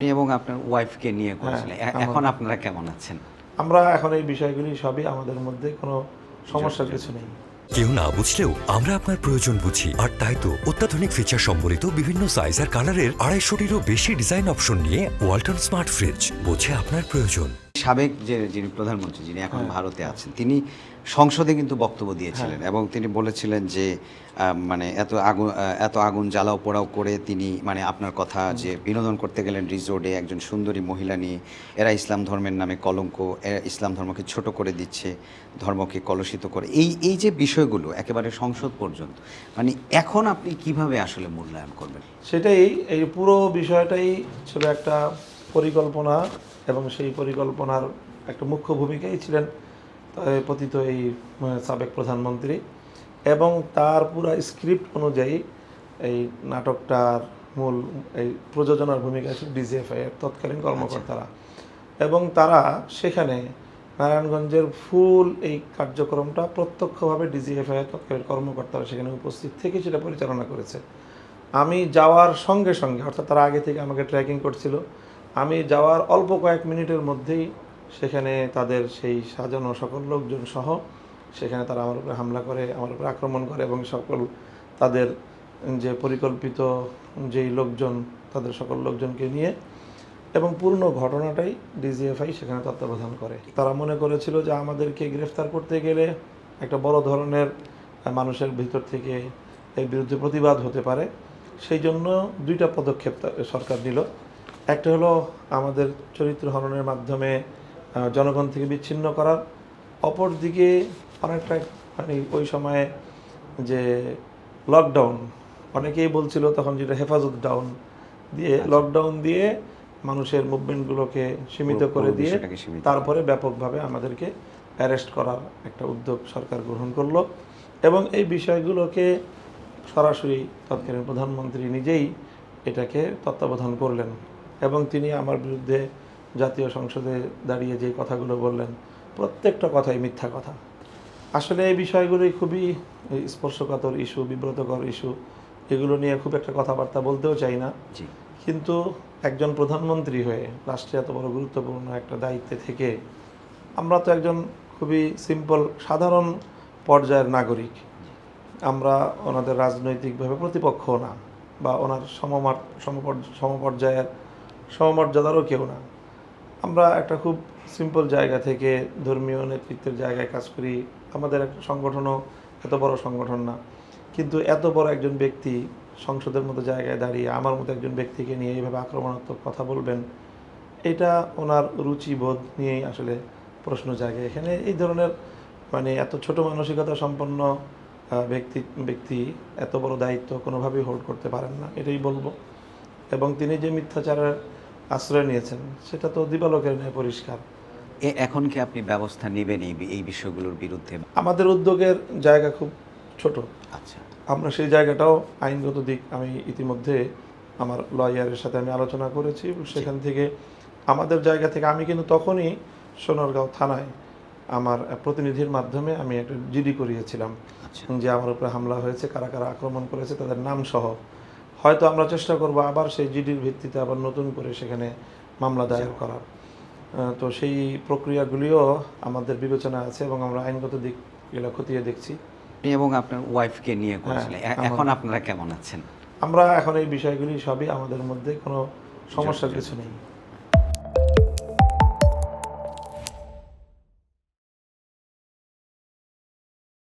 এবং আপনার ওয়াইফকে নিয়ে করেছিলেন। এখন আপনারা কেমন আছেন? আমরা এখন এই বিষয়গুলি সবই আমাদের মধ্যে কোনো সমস্যার কিছু নেই। কেউ না বুঝলেও আমরা আপনার প্রয়োজন বুঝি। আর তাই তো অত্যাধুনিক ফিচার সম্বলিত বিভিন্ন সাইজ আর কালারের আড়াইশোটিরও বেশি ডিজাইন অপশন নিয়ে ওয়ালটন স্মার্ট ফ্রিজ বোঝে আপনার প্রয়োজন। সাবেক যে যিনি প্রধানমন্ত্রী যিনি এখন হ্যাঁ। ভারতে আছেন তিনি সংসদে কিন্তু বক্তব্য দিয়েছিলেন এবং তিনি বলেছিলেন যে মানে এত আগুন এত আগুন জ্বালাও পোড়াও করে তিনি মানে আপনার কথা যে বিনোদন করতে গেলেন রিসোর্টে একজন সুন্দরী মহিলা নিয়ে এরা ইসলাম ধর্মের নামে কলঙ্ক এরা ইসলাম ধর্মকে ছোট করে দিচ্ছে ধর্মকে কলুষিত করে এই এই যে বিষয়গুলো একেবারে সংসদ পর্যন্ত মানে এখন আপনি কীভাবে আসলে মূল্যায়ন করবেন? সেটাই এই পুরো বিষয়টাই ছিল একটা পরিকল্পনা এবং সেই পরিকল্পনার একটা মুখ্য ভূমিকাই ছিলেন পতিত এই সাবেক প্রধানমন্ত্রী। এবং তার পুরো স্ক্রিপ্ট অনুযায়ী এই নাটকটার মূল এই প্রযোজনার ভূমিকা ছিল ডিজিএফআই এর তৎকালীন কর্মকর্তারা। এবং তারা সেখানে নারায়ণগঞ্জের ফুল এই কার্যক্রমটা প্রত্যক্ষভাবে ডিজিএফআই এর তৎকালীন কর্মকর্তারা সেখানে উপস্থিত থেকে সেটা পরিচালনা করেছে। আমি যাওয়ার সঙ্গে সঙ্গে অর্থাৎ তারা আগে থেকে আমাকে ট্র্যাকিং করছিল আমি যাওয়ার অল্প কয়েক মিনিটের মধ্যেই সেখানে তাদের সেই সাজানো সকল লোকজন সহ সেখানে তারা আমার উপরে হামলা করে, আমার উপরে আক্রমণ করে এবং সকল তাদের যে পরিকল্পিত যেই লোকজন, তাদের সকল লোকজনকে নিয়ে এবং পূর্ণ ঘটনাটাই ডিজিএফআই সেখানে তত্ত্বাবধান করে। তারা মনে করেছিল যে আমাদেরকে গ্রেফতার করতে গেলে একটা বড় ধরনের মানুষের ভিতর থেকে এর বিরুদ্ধে প্রতিবাদ হতে পারে। সেই জন্য দুইটা পদক্ষেপ সরকার নিল। একটা হলো আমাদের চরিত্র হরণের মাধ্যমে জনগণ থেকে বিচ্ছিন্ন করার। অপরদিকে অনেকটা মানে ওই সময়ে যে লকডাউন অনেকেই বলছিল তখন যেটা হেফাজত ডাউন দিয়ে লকডাউন দিয়ে মানুষের মুভমেন্টগুলোকে সীমিত করে দিয়ে তারপরে ব্যাপকভাবে আমাদেরকে অ্যারেস্ট করার একটা উদ্যোগ সরকার গ্রহণ করল। এবং এই বিষয়গুলোকে সরাসরি তৎকালীন প্রধানমন্ত্রী নিজেই এটাকে তত্ত্বাবধান করলেন। এবং তিনি আমার বিরুদ্ধে জাতীয় সংসদে দাঁড়িয়ে যে কথাগুলো বললেন প্রত্যেকটা কথাই মিথ্যা কথা। আসলে এই বিষয়গুলি খুবই স্পর্শকাতর ইস্যু বিব্রতকর ইস্যু এগুলো নিয়ে খুব একটা কথাবার্তা বলতেও চাই না। কিন্তু একজন প্রধানমন্ত্রী হয়ে রাষ্ট্রে এত বড় গুরুত্বপূর্ণ একটা দায়িত্বে থেকে আমরা তো একজন খুবই সিম্পল সাধারণ পর্যায়ের নাগরিক। আমরা ওনাদের রাজনৈতিকভাবে প্রতিপক্ষ না বা ওনার সমমার সমপর্যায়ের সমমর্যাদারও কেউ না। আমরা একটা খুব সিম্পল জায়গা থেকে ধর্মীয় নেতৃত্বের জায়গায় কাজ করি। আমাদের একটা সংগঠনও এত বড় সংগঠন না। কিন্তু এত বড় একজন ব্যক্তি সংসদের মতো জায়গায় দাঁড়িয়ে আমার মতো একজন ব্যক্তিকে নিয়ে এইভাবে আক্রমণাত্মক কথা বলবেন, এটা ওনার রুচিবোধ নিয়েই আসলে প্রশ্ন জাগে। এখানে এই ধরনের মানে এত ছোট মানসিকতা সম্পন্ন ব্যক্তি ব্যক্তি এত বড় দায়িত্ব কোনোভাবেই হোল্ড করতে পারেন না, এটাই বলব। এবং তিনি যে মিথ্যাচারের আশ্রয় নিয়েছেন। সেটা তো দিবালোকের ন্যায় পরিষ্কার। এখন কি আপনি ব্যবস্থা নেবেন এই এই বিষয়গুলোর বিরুদ্ধে? আমাদের উদ্যোগের জায়গা খুব ছোট। আচ্ছা। আমরা সেই জায়গাটাও আইনগত দিক আমি ইতিমধ্যে আমার লয়ারের সাথে আমি আলোচনা করেছি সেখান থেকে আমাদের জায়গা থেকে আমি কিন্তু তখনই সোনারগাঁও থানায় আমার প্রতিনিধির মাধ্যমে আমি একটা জিডি করিয়েছিলাম। আচ্ছা। যে আমার উপরে হামলা হয়েছে কারা কারা আক্রমণ করেছে তাদের নাম সহ হয়তো আমরা চেষ্টা করব আবার সেই জিডির ভিত্তিতে আবার নতুন করে সেখানে মামলা দায়ের করার। তো সেই প্রক্রিয়াগুলিও আমাদের বিবেচনা আছে এবং আমরা আইনগত দিকগুলো খতিয়ে দেখছি। এবং আপনার ওয়াইফকে নিয়ে করেছিলেন। এখন আপনারা কেমন আছেন? আমরা এখন এই বিষয়গুলি সবই আমাদের মধ্যে কোনো সমস্যার কিছু নেই।